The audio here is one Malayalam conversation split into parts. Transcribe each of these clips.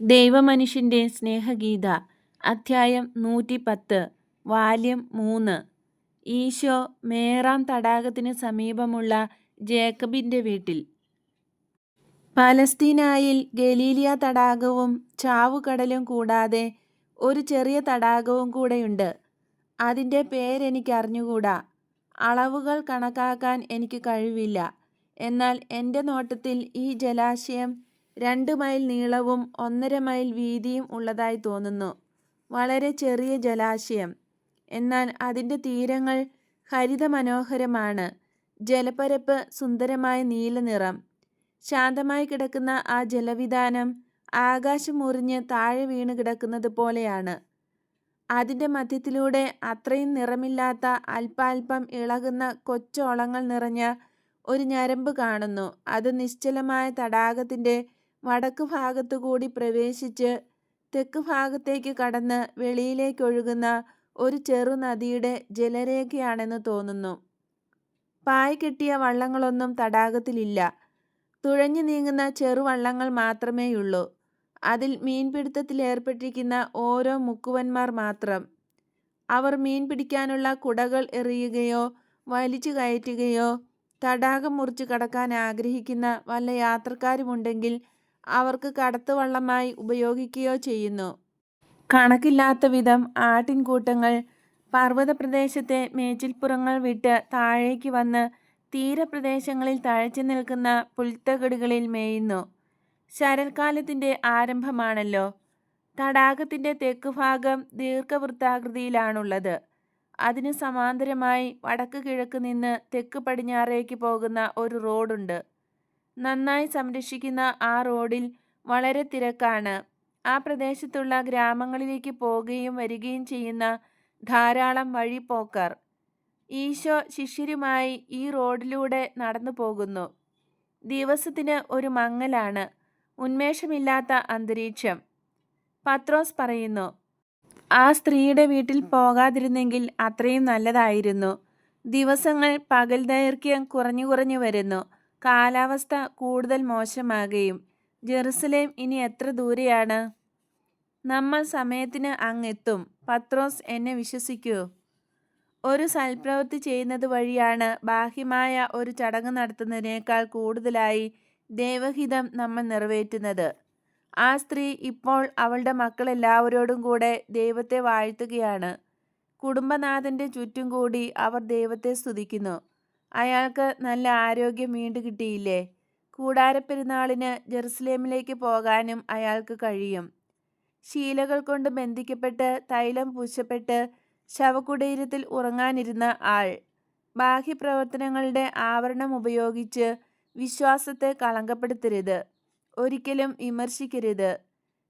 ദൈവമനുഷ്യന്റെ സ്നേഹഗീത അധ്യായം നൂറ്റി പത്ത് വാല്യം മൂന്ന്. ഈശോ മേറാം തടാകത്തിന് സമീപമുള്ള ജേക്കബിന്റെ വീട്ടിൽ. പലസ്തീനായിൽ ഗലീലിയ തടാകവും ചാവുകടലും കൂടാതെ ഒരു ചെറിയ തടാകവും കൂടെയുണ്ട്. അതിന്റെ പേരെനിക്കറിഞ്ഞുകൂടാ അളവുകൾ കണക്കാക്കാൻ എനിക്ക് കഴിവില്ല. എന്നാൽ എന്റെ നോട്ടത്തിൽ ഈ ജലാശയം രണ്ട് മൈൽ നീളവും ഒന്നര മൈൽ വീതിയും ഉള്ളതായി തോന്നുന്നു. വളരെ ചെറിയ ജലാശയം. എന്നാൽ അതിന്റെ തീരങ്ങൾ ഹരിതമനോഹരമാണ്. ജലപ്പരപ്പ് സുന്ദരമായ നീല നിറം ശാന്തമായി കിടക്കുന്ന ആ ജലവിധാനം ആകാശം മുറിഞ്ഞ് താഴെ വീണ് കിടക്കുന്നത് പോലെയാണ്. അതിന്റെ മധ്യത്തിലൂടെ അത്രയും നിറമില്ലാത്ത അല്പാൽപ്പം ഇളകുന്ന കൊച്ചോളങ്ങൾ നിറഞ്ഞ ഒരു ഞരമ്പ് കാണുന്നു. അത് നിശ്ചലമായ തടാകത്തിന്റെ വടക്ക് ഭാഗത്തു കൂടി പ്രവേശിച്ച് തെക്ക് ഭാഗത്തേക്ക് കടന്ന് വെളിയിലേക്കൊഴുകുന്ന ഒരു ചെറുനദിയുടെ ജലരേഖയാണെന്ന് തോന്നുന്നു. പായ് കെട്ടിയ വള്ളങ്ങളൊന്നും തടാകത്തിലില്ല. തുഴഞ്ഞു നീങ്ങുന്ന ചെറുവള്ളങ്ങൾ മാത്രമേയുള്ളൂ. അതിൽ മീൻപിടുത്തത്തിലേർപ്പെട്ടിരിക്കുന്ന ഓരോ മുക്കുവന്മാർ മാത്രം. അവർ മീൻ പിടിക്കാനുള്ള കുടകൾ എറിയുകയോ വലിച്ചു കയറ്റുകയോ തടാകം മുറിച്ച് കടക്കാൻ ആഗ്രഹിക്കുന്ന വല്ല യാത്രക്കാരുമുണ്ടെങ്കിൽ അവർക്ക് കടത്തുവള്ളമായി ഉപയോഗിക്കുകയോ ചെയ്യുന്നു. കണക്കില്ലാത്ത വിധം ആട്ടിൻകൂട്ടങ്ങൾ പർവത പ്രദേശത്തെ മേച്ചിൽപ്പുറങ്ങൾ വിട്ട് താഴേക്ക് വന്ന് തീരപ്രദേശങ്ങളിൽ തഴച്ചു നിൽക്കുന്ന പുൽത്തകിടുകളിൽ മേയുന്നു. ശരൽക്കാലത്തിന്റെ ആരംഭമാണല്ലോ. തടാകത്തിന്റെ തെക്ക് ഭാഗം ദീർഘവൃത്താകൃതിയിലാണുള്ളത്. അതിന് സമാന്തരമായി വടക്ക് കിഴക്ക് നിന്ന് തെക്ക് പടിഞ്ഞാറേക്ക് പോകുന്ന ഒരു റോഡുണ്ട്. നന്നായി സംരക്ഷിക്കുന്ന ആ റോഡിൽ വളരെ തിരക്കാണ്. ആ പ്രദേശത്തുള്ള ഗ്രാമങ്ങളിലേക്ക് പോകുകയും വരികയും ചെയ്യുന്ന ധാരാളം വഴിപോക്കർ. ഈശോ ശിഷ്യരുമായി ഈ റോഡിലൂടെ നടന്നു പോകുന്നു. ദിവസത്തിന് ഒരു മങ്ങലാണ്. ഉന്മേഷമില്ലാത്ത അന്തരീക്ഷം. പത്രോസ് പറയുന്നു ആ സ്ത്രീയുടെ വീട്ടിൽ പോകാതിരുന്നെങ്കിൽ അത്രയും നല്ലതായിരുന്നു. ദിവസങ്ങൾ പകൽ ദൈർഘ്യം കുറഞ്ഞു കുറഞ്ഞു വരുന്നു. കാലാവസ്ഥ കൂടുതൽ മോശമാകുകയും ജെറുസലേം ഇനി എത്ര ദൂരെയാണ്? നമ്മൾ സമയത്തിന് അങ്ങെത്തും. പത്രോസ് എന്നെ വിശ്വസിക്കൂ. ഒരു സൽപ്രവൃത്തി ചെയ്യുന്നത് വഴിയാണ് ബാഹ്യമായ ഒരു ചടങ്ങ് നടത്തുന്നതിനേക്കാൾ കൂടുതലായി ദൈവഹിതം നമ്മൾ നിറവേറ്റുന്നത്. ആ സ്ത്രീ ഇപ്പോൾ അവളുടെ മക്കളെല്ലാവരോടും കൂടെ ദൈവത്തെ വാഴ്ത്തുകയാണ്. കുടുംബനാഥന്റെ ചുറ്റും കൂടി അവർ ദൈവത്തെ സ്തുതിക്കുന്നു. അയാൾക്ക് നല്ല ആരോഗ്യം വീണ്ടു കിട്ടിയില്ലേ? കൂടാരപ്പെരുന്നാളിന് ജെറുസലേമിലേക്ക് പോകാനും അയാൾക്ക് കഴിയും. ശീലകൾ കൊണ്ട് ബന്ധിക്കപ്പെട്ട് തൈലം പൂശപ്പെട്ട് ശവകുടീരത്തിൽ ഉറങ്ങാനിരുന്ന ആൾ ബാഹ്യപ്രവർത്തനങ്ങളുടെ ആവരണം ഉപയോഗിച്ച് വിശ്വാസത്തെ കളങ്കപ്പെടുത്തരുത് ഒരിക്കലും വിമർശിക്കരുത്.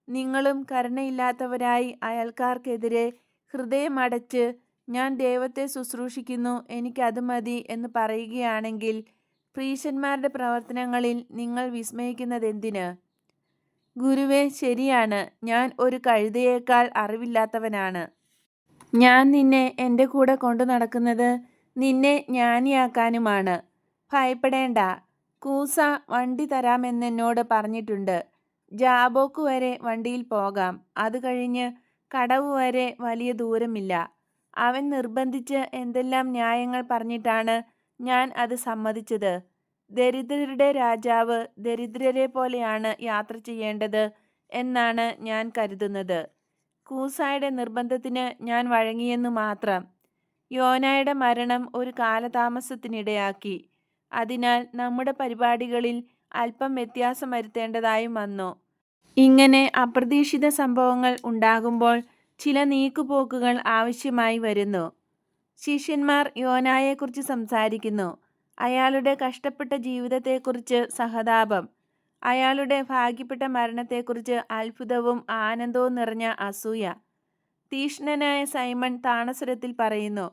നിങ്ങളും കരുണയില്ലാത്തവരായി അയൽക്കാർക്കെതിരെ ഹൃദയമടച്ച് ഞാൻ ദൈവത്തെ ശുശ്രൂഷിക്കുന്നു എനിക്കത് മതി എന്ന് പറയുകയാണെങ്കിൽ പ്രീശന്മാരുടെ പ്രവർത്തനങ്ങളിൽ നിങ്ങൾ വിസ്മയിക്കുന്നത് വിസ്മയിക്കുന്നതെന്തിന് ഗുരുവെ ശരിയാണ്. ഞാൻ ഒരു കഴുതയേക്കാൾ അറിവില്ലാത്തവനാണ്. ഞാൻ നിന്നെ എന്റെ കൂടെ കൊണ്ടു നടക്കുന്നത് നിന്നെ ജ്ഞാനിയാക്കാനുമാണ്. ഭയപ്പെടേണ്ട. കൂസ വണ്ടി തരാമെന്നെന്നോട് പറഞ്ഞിട്ടുണ്ട്. ജാബോക്ക് വരെ വണ്ടിയിൽ പോകാം. അത് കഴിഞ്ഞ് കടവ് വരെ വലിയ ദൂരമില്ല. അവൻ നിർബന്ധിച്ച് എന്തെല്ലാം ന്യായങ്ങൾ പറഞ്ഞിട്ടാണ് ഞാൻ അത് സമ്മതിച്ചത്? ദരിദ്രരുടെ രാജാവ് ദരിദ്രരെ പോലെയാണ് യാത്ര ചെയ്യേണ്ടത് എന്നാണ് ഞാൻ കരുതുന്നത്. കൂസായുടെ നിർബന്ധത്തിന് ഞാൻ വഴങ്ങിയെന്നു മാത്രം. യോനായുടെ മരണം ഒരു കാലതാമസത്തിനിടയാക്കി. അതിനാൽ നമ്മുടെ പരിപാടികളിൽ അല്പം വ്യത്യാസം വരുത്തേണ്ടതായും വന്നു. ഇങ്ങനെ അപ്രതീക്ഷിത സംഭവങ്ങൾ ഉണ്ടാകുമ്പോൾ ചില നീക്കുപോക്കുകൾ ആവശ്യമായി വരുന്നു. ശിഷ്യന്മാർ യോനായെക്കുറിച്ച് സംസാരിക്കുന്നു. അയാളുടെ കഷ്ടപ്പെട്ട ജീവിതത്തെക്കുറിച്ച് സഹതാപം. അയാളുടെ ഭാഗ്യപ്പെട്ട മരണത്തെക്കുറിച്ച് അത്ഭുതവും ആനന്ദവും നിറഞ്ഞ അസൂയ. തീഷ്ണനായ സൈമൺ താണസ്വരത്തിൽ പറയുന്നു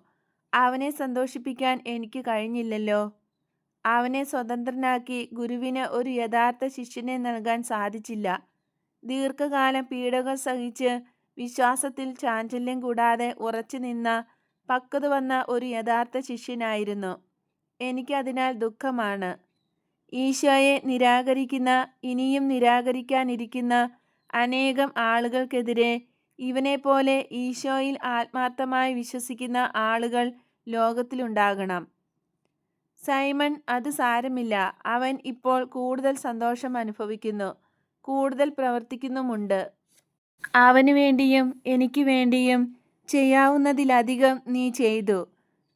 അവനെ സന്തോഷിപ്പിക്കാൻ എനിക്ക് കഴിഞ്ഞില്ലല്ലോ. അവനെ സ്വതന്ത്രനാക്കി ഗുരുവിന് ഒരു യഥാർത്ഥ ശിഷ്യനെ നൽകാൻ സാധിച്ചില്ല. ദീർഘകാലം പീഡകൾ സഹിച്ച് വിശ്വാസത്തിൽ ചാഞ്ചല്യം കൂടാതെ ഉറച്ചു നിന്ന പക്വത വന്ന ഒരു യഥാർത്ഥ ശിഷ്യനായിരുന്നു. എനിക്കതിനാൽ ദുഃഖമാണ്. ഈശോയെ നിരാകരിക്കുന്ന ഇനിയും നിരാകരിക്കാനിരിക്കുന്ന അനേകം ആളുകൾക്കെതിരെ ഇവനെപ്പോലെ ഈശോയിൽ ആത്മാർത്ഥമായി വിശ്വസിക്കുന്ന ആളുകൾ ലോകത്തിലുണ്ടാകണം. സൈമൺ അത് സാരമില്ല. അവൻ ഇപ്പോൾ കൂടുതൽ സന്തോഷം അനുഭവിക്കുന്നു. കൂടുതൽ പ്രവർത്തിക്കുന്നുമുണ്ട്. അവന് വേണ്ടിയും എനിക്ക് വേണ്ടിയും ചെയ്യാവുന്നതിലധികം നീ ചെയ്തു.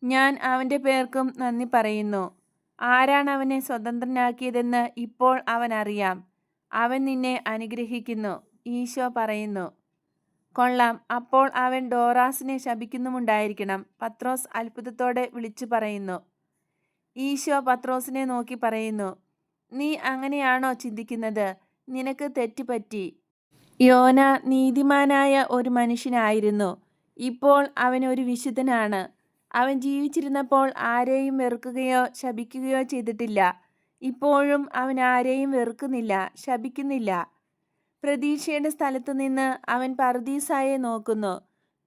ഞാൻ അവന്റെ പേർക്കും നന്ദി പറയുന്നു. ആരാണ് അവനെ സ്വതന്ത്രനാക്കിയതെന്ന് ഇപ്പോൾ അവൻ അറിയാം. അവൻ നിന്നെ അനുഗ്രഹിക്കുന്നു ഈശോ പറയുന്നു. കൊള്ളാം. അപ്പോൾ അവൻ ഡോറാസിനെ ശപിക്കുന്നുമുണ്ടായിരിക്കണം. പത്രോസ് അത്ഭുതത്തോടെ വിളിച്ചു പറയുന്നു. ഈശോ പത്രോസിനെ നോക്കി പറയുന്നു നീ അങ്ങനെയാണോ ചിന്തിക്കുന്നത്? നിനക്ക് തെറ്റുപറ്റി യോന നീതിമാനായ ഒരു മനുഷ്യനായിരുന്നു. ഇപ്പോൾ അവൻ ഒരു വിശുദ്ധനാണ്. അവൻ ജീവിച്ചിരുന്നപ്പോൾ ആരെയും വെറുക്കുകയോ ശപിക്കുകയോ ചെയ്തിട്ടില്ല. ഇപ്പോഴും അവൻ ആരെയും വെറുക്കുന്നില്ല ശപിക്കുന്നില്ല. പ്രതീക്ഷയുടെ സ്ഥലത്തു നിന്ന് അവൻ പർദീസായെ നോക്കുന്നു.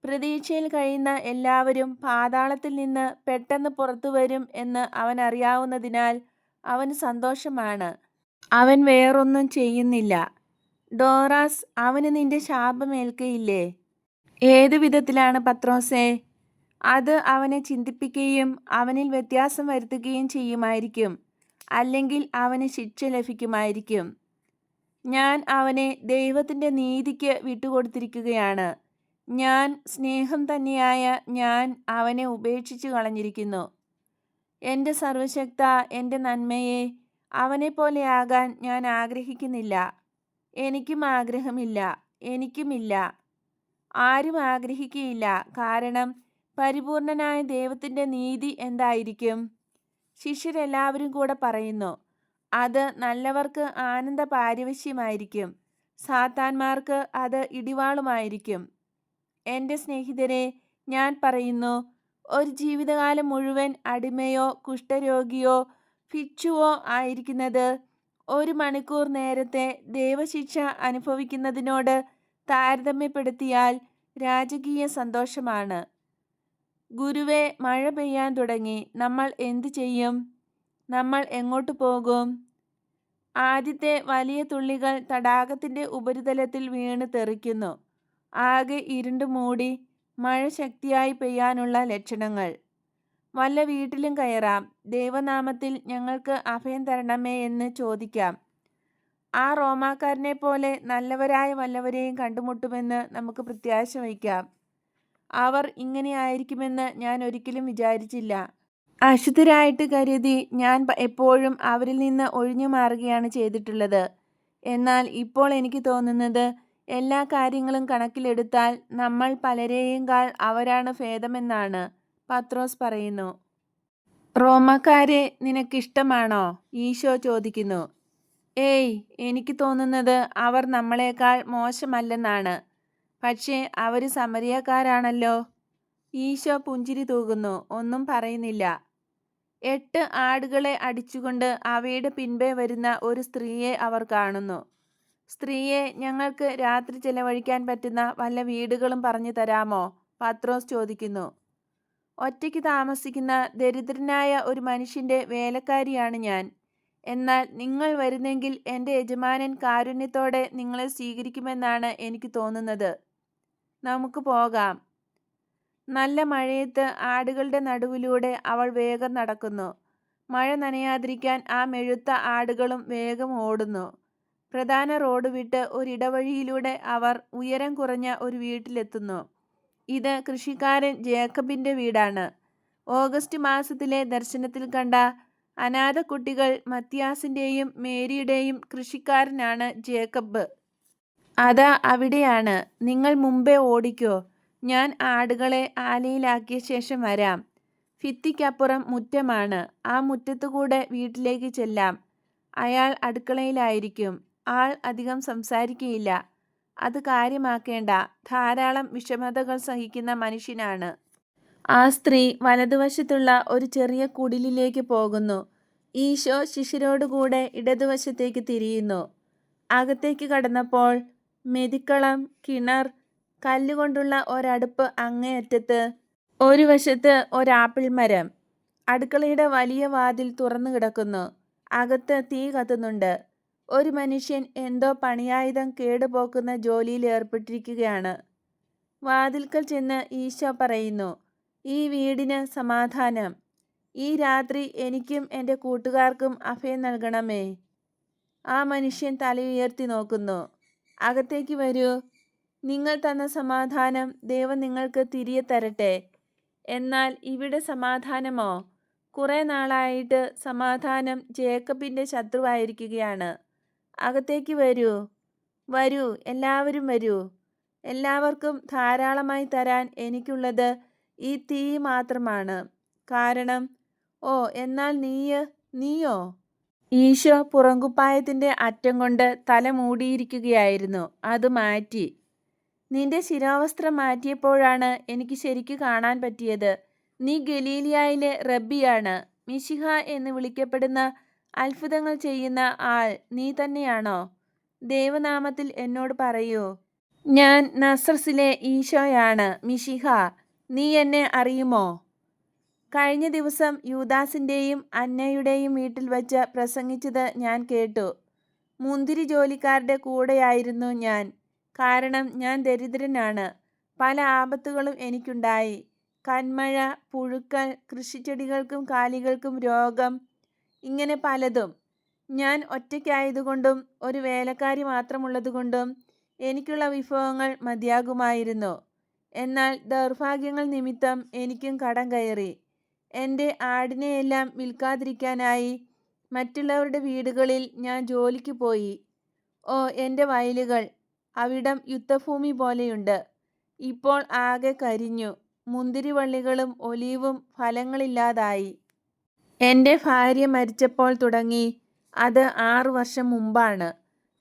പ്രതീക്ഷയിൽ കഴിയുന്ന എല്ലാവരും പാതാളത്തിൽ നിന്ന് പെട്ടെന്ന് പുറത്തു വരും എന്ന് അവൻ അറിയാവുന്നതിനാൽ അവന് സന്തോഷമാണ്. അവൻ വേറൊന്നും ചെയ്യുന്നില്ല. ഡോറാസ് അവന് നിന്റെ ശാപമേൽക്കയില്ലേ? ഏതു വിധത്തിലാണ് പത്രോസേ? അത് അവനെ ചിന്തിപ്പിക്കുകയും അവനിൽ വ്യത്യാസം വരുത്തുകയും ചെയ്യുമായിരിക്കും അല്ലെങ്കിൽ അവന് ശിക്ഷ ലഭിക്കുമായിരിക്കും. ഞാൻ അവനെ ദൈവത്തിന്റെ നീതിക്ക് വിട്ടുകൊടുത്തിരിക്കുകയാണ്. ഞാൻ സ്നേഹം തന്നെയായ ഞാൻ അവനെ ഉപേക്ഷിച്ചു കളഞ്ഞിരിക്കുന്നു. എന്റെ സർവശക്ത എന്റെ നന്മയെ അവനെപ്പോലെയാകാൻ ഞാൻ ആഗ്രഹിക്കുന്നില്ല. എനിക്കും ആഗ്രഹമില്ല എനിക്കുമില്ല. ആരും ആഗ്രഹിക്കുകയില്ല കാരണം പരിപൂർണനായ ദൈവത്തിന്റെ നീതി എന്തായിരിക്കും? ശിഷ്യരെല്ലാവരും കൂടെ പറയുന്നു അത് നല്ലവർക്ക് ആനന്ദ പാരിവശ്യമായിരിക്കും. സാത്താന്മാർക്ക് അത് ഇടിവാളുമായിരിക്കും. എന്റെ സ്നേഹിതരെ ഞാൻ പറയുന്നു ഒരു ജീവിതകാലം മുഴുവൻ അടിമയോ കുഷ്ഠരോഗിയോ ഭിക്ഷുവോ ആയിരിക്കുന്നത് ഒരു മണിക്കൂർ നേരത്തെ ദേവശിക്ഷ അനുഭവിക്കുന്നതിനോട് താരതമ്യപ്പെടുത്തിയാൽ രാജകീയ സന്തോഷമാണ്. ഗുരുവെ മഴ പെയ്യാൻ തുടങ്ങി. നമ്മൾ എന്തു ചെയ്യും? നമ്മൾ എങ്ങോട്ട് പോകും? ആദ്യത്തെ വലിയ തുള്ളികൾ തടാകത്തിന്റെ ഉപരിതലത്തിൽ വീണ് തെറിക്കുന്നു. ആകെ ഇരുണ്ടു മൂടി മഴ ശക്തിയായി പെയ്യാനുള്ള ലക്ഷണങ്ങൾ. വല്ല വീട്ടിലും കയറാം. ദൈവനാമത്തിൽ ഞങ്ങൾക്ക് അഭയം തരണമേ എന്ന് ചോദിക്കാം. ആ റോമാക്കാരനെ പോലെ നല്ലവരായ വല്ലവരെയും കണ്ടുമുട്ടുമെന്ന് നമുക്ക് പ്രത്യാശ വയ്ക്കാം. അവർ ഇങ്ങനെയായിരിക്കുമെന്ന് ഞാൻ ഒരിക്കലും വിചാരിച്ചില്ല. അശുദ്ധരായിട്ട് കരുതി ഞാൻ എപ്പോഴും അവരിൽ നിന്ന് ഒഴിഞ്ഞു മാറുകയാണ് ചെയ്തിട്ടുള്ളത്. എന്നാൽ ഇപ്പോൾ എനിക്ക് തോന്നുന്നത് എല്ലാ കാര്യങ്ങളും കണക്കിലെടുത്താൽ നമ്മൾ പലരെയും കാൾ അവരാണ് ഭേദമെന്നാണ്. പത്രോസ് പറയുന്നു. റോമക്കാരെ നിനക്കിഷ്ടമാണോ? ഈശോ ചോദിക്കുന്നു. ഏയ് എനിക്ക് തോന്നുന്നത് അവർ നമ്മളെക്കാൾ മോശമല്ലെന്നാണ്. പക്ഷേ അവർ സമരിയക്കാരാണല്ലോ. ഈശോ പുഞ്ചിരി തൂകുന്നു. ഒന്നും പറയുന്നില്ല. എട്ട് ആടുകളെ അടിച്ചുകൊണ്ട് അവയുടെ പിൻപേ വരുന്ന ഒരു സ്ത്രീയെ അവർ കാണുന്നു. സ്ത്രീയെ ഞങ്ങൾക്ക് രാത്രി ചെലവഴിക്കാൻ പറ്റുന്ന വല്ല വീടുകളും പറഞ്ഞു തരാമോ? പത്രോസ് ചോദിക്കുന്നു. ഒറ്റയ്ക്ക് താമസിക്കുന്ന ദരിദ്രനായ ഒരു മനുഷ്യന്റെ വേലക്കാരിയാണ് ഞാൻ. എന്നാൽ നിങ്ങൾ വരുന്നെങ്കിൽ എന്റെ യജമാനൻ കാരുണ്യത്തോടെ നിങ്ങളെ സ്വീകരിക്കുമെന്നാണ് എനിക്ക് തോന്നുന്നത്. നമുക്ക് പോകാം. നല്ല മഴയത്ത് ആടുകളുടെ നടുവിലൂടെ അവൾ വേഗം നടക്കുന്നു. മഴ നനയാതിരിക്കാൻ ആ മെഴുത്ത ആടുകളും വേഗം ഓടുന്നു. പ്രധാന റോഡ് വിട്ട് ഒരിടവഴിയിലൂടെ അവർ ഉയരം കുറഞ്ഞ ഒരു വീട്ടിലെത്തുന്നു. ഇത് കൃഷിക്കാരൻ ജേക്കബിന്റെ വീടാണ്. ഓഗസ്റ്റ് മാസത്തിലെ ദർശനത്തിൽ കണ്ട അനാഥ കുട്ടികൾ മത്യാസിന്റെയും മേരിയുടെയും കൃഷിക്കാരനാണ് ജേക്കബ്. അതാ അവിടെയാണ്. നിങ്ങൾ മുമ്പേ ഓടിക്കോ. ഞാൻ ആടുകളെ ആലയിലാക്കിയ ശേഷം വരാം. ഭിത്തിക്കപ്പുറം മുറ്റമാണ്. ആ മുറ്റത്തുകൂടെ വീട്ടിലേക്ക് ചെല്ലാം. അയാൾ അടുക്കളയിലായിരിക്കും. ആൾ അധികം സംസാരിക്കുകയില്ല അത് കാര്യമാക്കേണ്ട. ധാരാളം വിഷമതകൾ സഹിക്കുന്ന മനുഷ്യനാണ്. ആ സ്ത്രീ വലതുവശത്തുള്ള ഒരു ചെറിയ കുടിലിലേക്ക് പോകുന്നു. ഈശോ ശിഷ്യരോടുകൂടെ ഇടതുവശത്തേക്ക് തിരിയുന്നു. അകത്തേക്ക് കടന്നപ്പോൾ മെതിക്കളം കിണർ കല്ലുകൊണ്ടുള്ള ഒരടുപ്പ് അങ്ങേയറ്റത്ത് ഒരു വശത്ത് ഒരാപ്പിൾ മരം അടുക്കളയുടെ വലിയ വാതിൽ തുറന്നു കിടക്കുന്നു അകത്ത് തീ കത്തുന്നുണ്ട്. ഒരു മനുഷ്യൻ എന്തോ പണിയായുധം കേടുപോക്കുന്ന ജോലിയിൽ ഏർപ്പെട്ടിരിക്കുകയാണ്. വാതിൽക്കൽ ചെന്ന് ഈശോ പറയുന്നു ഈ വീടിന് സമാധാനം. ഈ രാത്രി എനിക്കും എന്റെ കൂട്ടുകാർക്കും അഭയം നൽകണമേ. ആ മനുഷ്യൻ തലയുയർത്തി നോക്കുന്നു അകത്തേക്ക് വരൂ. നിങ്ങൾ തന്ന സമാധാനം ദൈവം നിങ്ങൾക്ക് തിരികെ തരട്ടെ. എന്നാൽ ഇവിടെ സമാധാനമോ? കുറേ നാളായിട്ട് സമാധാനം ജേക്കബിന്റെ ശത്രുവായിരിക്കുകയാണ്. അകത്തേക്ക് വരൂ. വരൂ. എല്ലാവരും വരൂ. എല്ലാവർക്കും ധാരാളമായി തരാൻ എനിക്കുള്ളത് ഈ തീ മാത്രമാണ്. കാരണം ഓ എന്നാൽ നീയ് നീയോ? ഈശോ പുറങ്കുപ്പായത്തിന്റെ അറ്റം കൊണ്ട് തല മൂടിയിരിക്കുകയായിരുന്നു. അത് മാറ്റി. നിന്റെ ശിരോവസ്ത്രം മാറ്റിയപ്പോഴാണ് എനിക്ക് ശരിക്കു കാണാൻ പറ്റിയത്. നീ ഗലീലിയായിലെ റബ്ബിയാണ്. മിശിഹ എന്ന് വിളിക്കപ്പെടുന്ന അത്ഭുതങ്ങൾ ചെയ്യുന്ന ആൾ നീ തന്നെയാണോ? ദേവനാമത്തിൽ എന്നോട് പറയൂ. ഞാൻ നസ്രസിലെ ഈശോയാണ് മിഷിഹ നീ എന്നെ അറിയുമോ? കഴിഞ്ഞ ദിവസം യൂദാസിന്റെയും അന്നയുടെയും വീട്ടിൽ വച്ച് പ്രസംഗിച്ചത് ഞാൻ കേട്ടു. മുന്തിരി ജോലിക്കാരുടെ കൂടെയായിരുന്നു ഞാൻ. കാരണം ഞാൻ ദരിദ്രനാണ്. പല ആപത്തുകളും എനിക്കുണ്ടായി. കന്മഴ പുഴുക്കൾ കൃഷിച്ചെടികൾക്കും കാലികൾക്കും രോഗം ഇങ്ങനെ പലതും. ഞാൻ ഒറ്റയ്ക്കായതുകൊണ്ടും ഒരു വേലക്കാരി മാത്രമുള്ളതുകൊണ്ടും എനിക്കുള്ള വിഭവങ്ങൾ മതിയാകുമായിരുന്നു. എന്നാൽ ദൗർഭാഗ്യങ്ങൾ നിമിത്തം എനിക്കും കടം കയറി. എന്റെ ആടിനെയെല്ലാം വിൽക്കാതിരിക്കാനായി മറ്റുള്ളവരുടെ വീടുകളിൽ ഞാൻ ജോലിക്ക് പോയി. ഓ എന്റെ വയലുകൾ. അവിടം യുദ്ധഭൂമി പോലെയുണ്ട്. ഇപ്പോൾ ആകെ കരിഞ്ഞു. മുന്തിരിവള്ളികളും ഒലീവും ഫലങ്ങളില്ലാതായി. എന്റെ ഭാര്യ മരിച്ചപ്പോൾ തുടങ്ങി. അത് ആറു വർഷം മുമ്പാണ്.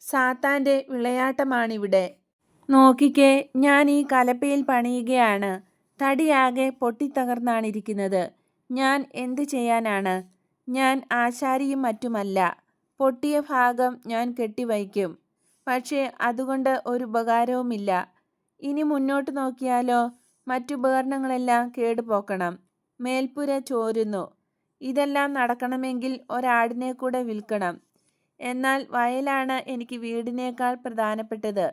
സാത്താന്റെ വിളയാട്ടമാണിവിടെ. നോക്കിക്കേ ഞാൻ ഈ കലപ്പയിൽ പണിയുകയാണ്. തടിയാകെ പൊട്ടിത്തകർന്നാണിരിക്കുന്നത്. ഞാൻ എന്ത് ചെയ്യാനാണ്? ഞാൻ ആശാരിയും മറ്റുമല്ല. പൊട്ടിയ ഭാഗം ഞാൻ കെട്ടിവയ്ക്കും. പക്ഷേ അതുകൊണ്ട് ഒരു ഉപകാരവുമില്ല. ഇനി മുന്നോട്ട് നോക്കിയാലോ മറ്റുപകരണങ്ങളെല്ലാം കേടുപോക്കണം. മേൽപ്പുര ചോരുന്നു. ഇതെല്ലാം നടക്കണമെങ്കിൽ ഒരാടിനെ കൂടെ വിൽക്കണം. എന്നാൽ വയലാണ് എനിക്ക് വീടിനേക്കാൾ പ്രധാനപ്പെട്ടത്.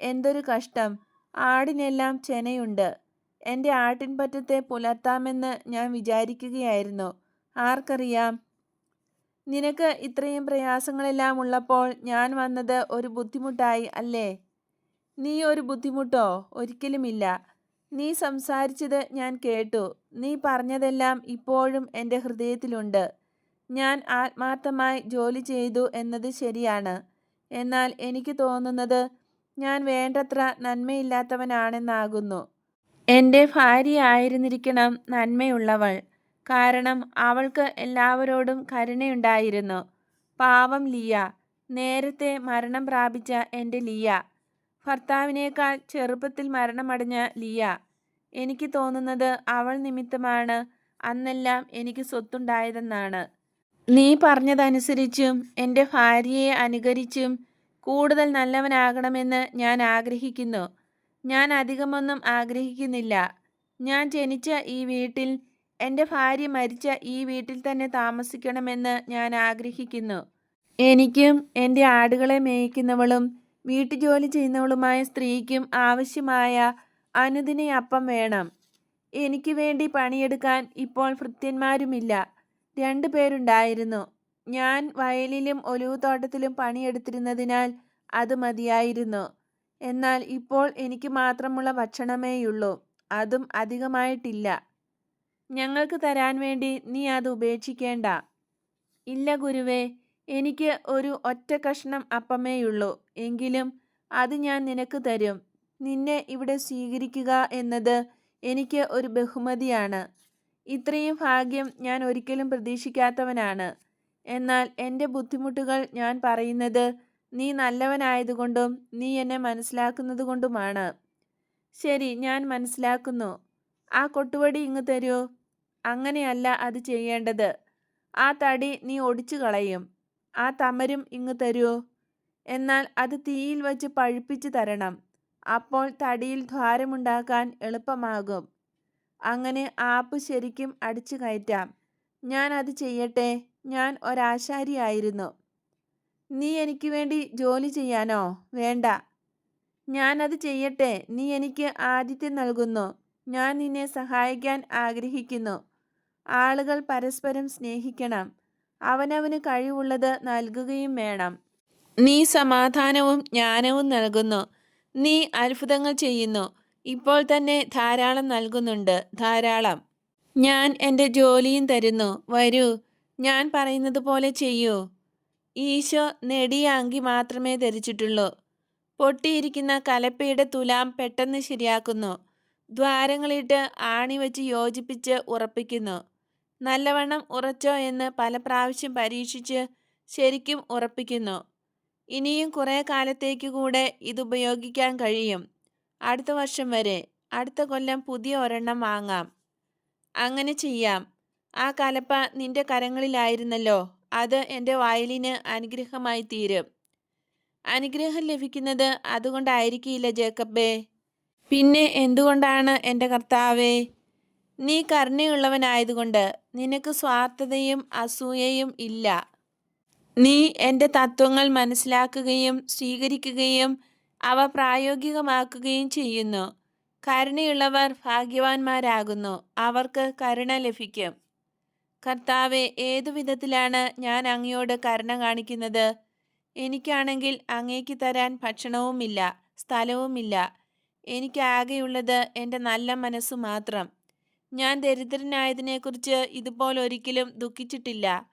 എന്തൊരു കഷ്ടം. ആടിനെല്ലാം ചെനയുണ്ട്. എന്റെ ആട്ടിൻപറ്റത്തെ പുലർത്താമെന്ന് ഞാൻ വിചാരിക്കുകയായിരുന്നു. ആർക്കറിയാം? നിനക്ക് ഇത്രയും പ്രയാസങ്ങളെല്ലാം ഉള്ളപ്പോൾ ഞാൻ വന്നത് ഒരു ബുദ്ധിമുട്ടായി അല്ലേ? നീ ഒരു ബുദ്ധിമുട്ടോ? ഒരിക്കലുമില്ല. നീ സംസാരിച്ചത് ഞാൻ കേട്ടു. നീ പറഞ്ഞതെല്ലാം ഇപ്പോഴും എന്റെ ഹൃദയത്തിലുണ്ട്. ഞാൻ ആത്മാർത്ഥമായി ജോലി ചെയ്തു എന്നത് ശരിയാണ്. എന്നാൽ എനിക്ക് തോന്നുന്നത് ഞാൻ വേണ്ടത്ര നന്മയില്ലാത്തവനാണെന്നാകുന്നു. എന്റെ ഭാര്യയായിരുന്നിരിക്കണം നന്മയുള്ളവൾ. കാരണം അവൾക്ക് എല്ലാവരോടും കരുണയുണ്ടായിരുന്നു. പാവം ലിയ. നേരത്തെ മരണം പ്രാപിച്ച എന്റെ ലിയ. ഭർത്താവിനേക്കാൾ ചെറുപ്പത്തിൽ മരണമടഞ്ഞ ലിയ. എനിക്ക് തോന്നുന്നത് അവൾ നിമിത്തമാണ് അന്നെല്ലാം എനിക്ക് സ്വത്തുണ്ടായതെന്നാണ്. നീ പറഞ്ഞതനുസരിച്ചും എന്റെ ഭാര്യയെ അനുകരിച്ചും കൂടുതൽ നല്ലവനാകണമെന്ന് ഞാൻ ആഗ്രഹിക്കുന്നു. ഞാൻ അധികമൊന്നും ആഗ്രഹിക്കുന്നില്ല. ഞാൻ ജനിച്ച ഈ വീട്ടിൽ എന്റെ ഭാര്യ മരിച്ച ഈ വീട്ടിൽ തന്നെ താമസിക്കണമെന്ന് ഞാൻ ആഗ്രഹിക്കുന്നു. എനിക്കും എന്റെ ആടുകളെ മേയ്ക്കുന്നവളും വീട്ടുജോലി ചെയ്യുന്നവളുമായ സ്ത്രീക്കും ആവശ്യമായ അനുദിനയപ്പം വേണം. എനിക്ക് വേണ്ടി പണിയെടുക്കാൻ ഇപ്പോൾ ഭൃത്യന്മാരുമില്ല. രണ്ടു പേരുണ്ടായിരുന്നു. ഞാൻ വയലിലും ഒലിവുതോട്ടത്തിലും പണിയെടുത്തിരുന്നതിനാൽ അത് മതിയായിരുന്നു. എന്നാൽ ഇപ്പോൾ എനിക്ക് മാത്രമുള്ള ഭക്ഷണമേയുള്ളൂ. അതും അധികമായിട്ടില്ല. ഞങ്ങൾക്ക് തരാൻ വേണ്ടി നീ അത് ഉപേക്ഷിക്കേണ്ട. ഇല്ല ഗുരുവേ എനിക്ക് ഒരു ഒറ്റ കഷ്ണം അപ്പമേയുള്ളൂ. എങ്കിലും അത് ഞാൻ നിനക്ക് തരും. നിന്നെ ഇവിടെ സ്വീകരിക്കുക എന്നത് എനിക്ക് ഒരു ബഹുമതിയാണ്. ഇത്രയും ഭാഗ്യം ഞാൻ ഒരിക്കലും പ്രതീക്ഷിക്കാത്തവനാണ്. എന്നാൽ എന്റെ ബുദ്ധിമുട്ടുകൾ ഞാൻ പറയുന്നത് നീ നല്ലവനായതുകൊണ്ടും നീ എന്നെ മനസ്സിലാക്കുന്നത് കൊണ്ടുമാണ് ശരി ഞാൻ മനസ്സിലാക്കുന്നു. ആ കൊട്ടുവടി ഇങ്ങ് തരൂ. അങ്ങനെയല്ല അത് ചെയ്യേണ്ടത്. ആ തടി നീ ഒടിച്ചു കളയും ആ തമരും ഇങ്ങ് തരൂ എന്നാൽ അത് തീയിൽ വച്ച് പഴുപ്പിച്ച് തരണം. അപ്പോൾ തടിയിൽ ദ്വാരമുണ്ടാക്കാൻ എളുപ്പമാകും. അങ്ങനെ ആപ്പ് ശരിക്കും അടിച്ചു കയറ്റാം. ഞാൻ അത് ചെയ്യട്ടെ? ഞാൻ ഒരാശാരിയായിരുന്നു നീ എനിക്ക് വേണ്ടി ജോലി ചെയ്യാനോ? വേണ്ട. ഞാനത് ചെയ്യട്ടെ? നീ എനിക്ക് ആതിഥ്യം നൽകുന്നു. ഞാൻ നിന്നെ സഹായിക്കാൻ ആഗ്രഹിക്കുന്നു. ആളുകൾ പരസ്പരം സ്നേഹിക്കണം. അവനവന് കഴിവുള്ളത് നൽകുകയും വേണം. നീ സമാധാനവും ജ്ഞാനവും നൽകുന്നു. നീ അത്ഭുതങ്ങൾ ചെയ്യുന്നു. ഇപ്പോൾ തന്നെ ധാരാളം നൽകുന്നുണ്ട്. ധാരാളം. ഞാൻ എന്റെ ജോലിയും തരുന്നു. വരൂ. ഞാൻ പറയുന്നത് പോലെ ചെയ്യൂ. ഈശോ നെടിയ അങ്കി മാത്രമേ ധരിച്ചിട്ടുള്ളൂ. പൊട്ടിയിരിക്കുന്ന കലപ്പയുടെ തുലാം പെട്ടെന്ന് ശരിയാക്കുന്നു. ദ്വാരങ്ങളിട്ട് ആണി വെച്ച് യോജിപ്പിച്ച് ഉറപ്പിക്കുന്നു. നല്ലവണ്ണം ഉറച്ചോ എന്ന് പല പ്രാവശ്യം പരീക്ഷിച്ച് ശരിക്കും ഉറപ്പിക്കുന്നു. ഇനിയും കുറേ കാലത്തേക്ക് കൂടെ ഇത് ഉപയോഗിക്കാൻ കഴിയും. അടുത്ത വർഷം വരെ അടുത്ത കൊല്ലം പുതിയ ഒരെണ്ണം വാങ്ങാം. അങ്ങനെ ചെയ്യാം. ആ കലപ്പ നിന്റെ കരങ്ങളിലായിരുന്നല്ലോ. അത് എന്റെ വയലിന് അനുഗ്രഹമായി തീരും. അനുഗ്രഹം ലഭിക്കുന്നത് അതുകൊണ്ടായിരിക്കില്ല ജേക്കബേ പിന്നെ എന്തുകൊണ്ടാണ് എന്റെ കർത്താവേ? നീ കരുണയുള്ളവനായതുകൊണ്ട് നിനക്ക് സ്വാർത്ഥതയും അസൂയയും ഇല്ല. നീ എന്റെ തത്വങ്ങൾ മനസ്സിലാക്കുകയും സ്വീകരിക്കുകയും അവ പ്രായോഗികമാക്കുകയും ചെയ്യുന്നു. കരുണയുള്ളവർ ഭാഗ്യവാന്മാരാകുന്നു. അവർക്ക് കരുണ ലഭിക്കും. കർത്താവെ ഏതു വിധത്തിലാണ് ഞാൻ അങ്ങയോട് കരുണ കാണിക്കുന്നത്? എനിക്കാണെങ്കിൽ അങ്ങേക്ക് തരാൻ ഭക്ഷണവുമില്ല സ്ഥലവുമില്ല. എനിക്കാകെയുള്ളത് എന്റെ നല്ല മനസ്സു മാത്രം. ഞാൻ ദരിദ്രനായതിനെക്കുറിച്ച് ഇതുപോലൊരിക്കലും ദുഃഖിച്ചിട്ടില്ല.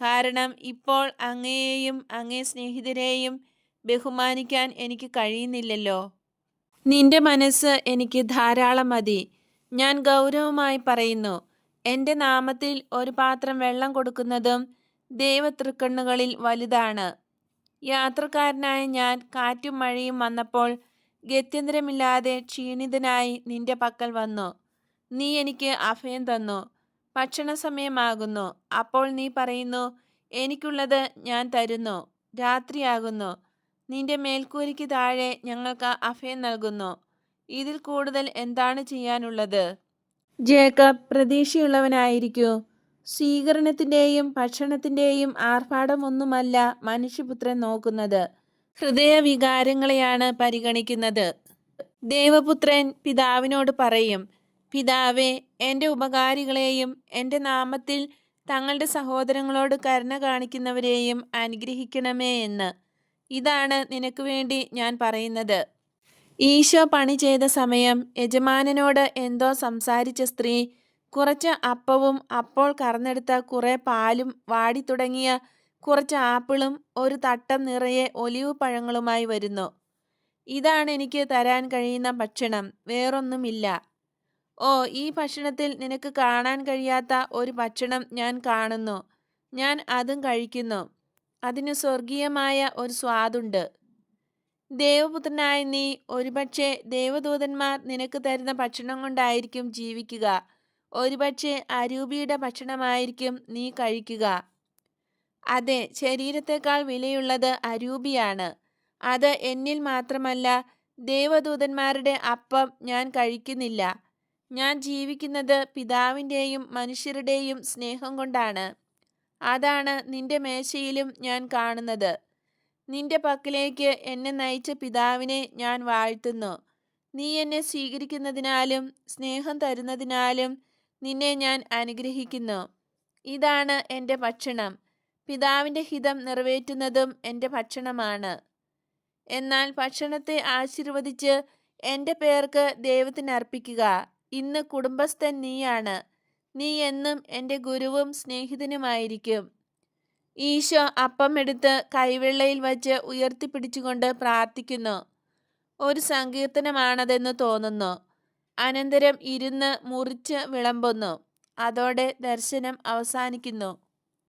കാരണം ഇപ്പോൾ അങ്ങയെയും അങ്ങേ സ്നേഹിതരെയും ബഹുമാനിക്കാൻ എനിക്ക് കഴിയുന്നില്ലല്ലോ. നിന്റെ മനസ്സ് എനിക്ക് ധാരാളം മതി. ഞാൻ ഗൗരവമായി പറയുന്നു. എന്റെ നാമത്തിൽ ഒരു പാത്രം വെള്ളം കൊടുക്കുന്നതും ദൈവതൃക്കണ്ണുകളിൽ വലുതാണ്. യാത്രക്കാരനായ ഞാൻ കാറ്റും മഴയും വന്നപ്പോൾ ഗത്യന്തരമില്ലാതെ ക്ഷീണിതനായി നിന്റെ പക്കൽ വന്നു. നീ എനിക്ക് അഭയം തന്നു. ഭക്ഷണ സമയമാകുന്നു അപ്പോൾ നീ പറയുന്നു എനിക്കുള്ളത് ഞാൻ തരുന്നു. രാത്രിയാകുന്നു. നിന്റെ മേൽക്കൂരയ്ക്ക് താഴെ ഞങ്ങൾക്ക് അഭയം നൽകുന്നു. ഇതിൽ കൂടുതൽ എന്താണ് ചെയ്യാനുള്ളത്? ജേക്കബ് പ്രതീക്ഷയുള്ളവനായിരിക്കൂ. സ്വീകരണത്തിന്റെയും ഭക്ഷണത്തിന്റെയും ആർഭാടമൊന്നുമല്ല മനുഷ്യപുത്രൻ നോക്കുന്നത്. ഹൃദയവികാരങ്ങളെയാണ് പരിഗണിക്കുന്നത്. ദേവപുത്രൻ പിതാവിനോട് പറയും പിതാവേ എന്റെ ഉപകാരികളെയും എന്റെ നാമത്തിൽ തങ്ങളുടെ സഹോദരങ്ങളോട് കരുണ കാണിക്കുന്നവരെയും അനുഗ്രഹിക്കണമേ എന്ന്. ഇതാണ് നിനക്ക് വേണ്ടി ഞാൻ പറയുന്നത്. ഈശോ പണി ചെയ്ത സമയം യജമാനനോട് എന്തോ സംസാരിച്ച സ്ത്രീ കുറച്ച് അപ്പവും അപ്പോൾ കറന്നെടുത്ത കുറേ പാലും വാടി തുടങ്ങിയ കുറച്ച് ആപ്പിളും ഒരു തട്ടം നിറയെ ഒലിവ് പഴങ്ങളുമായി വരുന്നു. ഇതാണ് എനിക്ക് തരാൻ കഴിയുന്ന ഭക്ഷണം വേറൊന്നുമില്ല. ഓ ഈ ഭക്ഷണത്തിൽ നിനക്ക് കാണാൻ കഴിയാത്ത ഒരു ഭക്ഷണം ഞാൻ കാണുന്നു. ഞാൻ അതും കഴിക്കുന്നു. അതിന് സ്വർഗീയമായ ഒരു സ്വാദുണ്ട്. ദേവപുത്രനായ നീ ഒരുപക്ഷെ ദേവദൂതന്മാർ നിനക്ക് തരുന്ന ഭക്ഷണം കൊണ്ടായിരിക്കും ജീവിക്കുക. ഒരുപക്ഷെ അരൂപിയുടെ ഭക്ഷണമായിരിക്കും നീ കഴിക്കുക. അതെ ശരീരത്തെക്കാൾ വിലയുള്ളത് അരൂപിയാണ്. അത് എന്നിൽ മാത്രമല്ല ദേവദൂതന്മാരുടെ അപ്പം ഞാൻ കഴിക്കുന്നില്ല. ഞാൻ ജീവിക്കുന്നത് പിതാവിന്റെയും മനുഷ്യരുടെയും സ്നേഹം കൊണ്ടാണ്. അതാണ് നിന്റെ മേശയിലും ഞാൻ കാണുന്നത്. നിന്റെ പക്കലേക്ക് എന്നെ നയിച്ച പിതാവിനെ ഞാൻ വാഴ്ത്തുന്നു. നീ എന്നെ സ്വീകരിക്കുന്നതിനാലും സ്നേഹം തരുന്നതിനാലും നിന്നെ ഞാൻ അനുഗ്രഹിക്കുന്നു. ഇതാണ് എന്റെ ഭക്ഷണം. പിതാവിന്റെ ഹിതം നിറവേറ്റുന്നതും എന്റെ ഭക്ഷണമാണ്. എന്നാൽ ഭക്ഷണത്തെ ആശീർവദിച്ച് എന്റെ പേർക്ക് ദൈവത്തിന് അർപ്പിക്കുക ഇന്ന് കുടുംബസ്ഥൻ നീയാണ്. നീ എന്നും എന്റെ ഗുരുവും സ്നേഹിതനുമായിരിക്കും. ഈശോ അപ്പം എടുത്ത് കൈവെള്ളയിൽ വച്ച് ഉയർത്തിപ്പിടിച്ചുകൊണ്ട് പ്രാർത്ഥിക്കുന്നു. ഒരു സങ്കീർത്തനമാണതെന്ന് തോന്നുന്നു. അനന്തരം ഇരുന്ന് മുറിച്ച് വിളമ്പുന്നു. അതോടെ ദർശനം അവസാനിക്കുന്നു.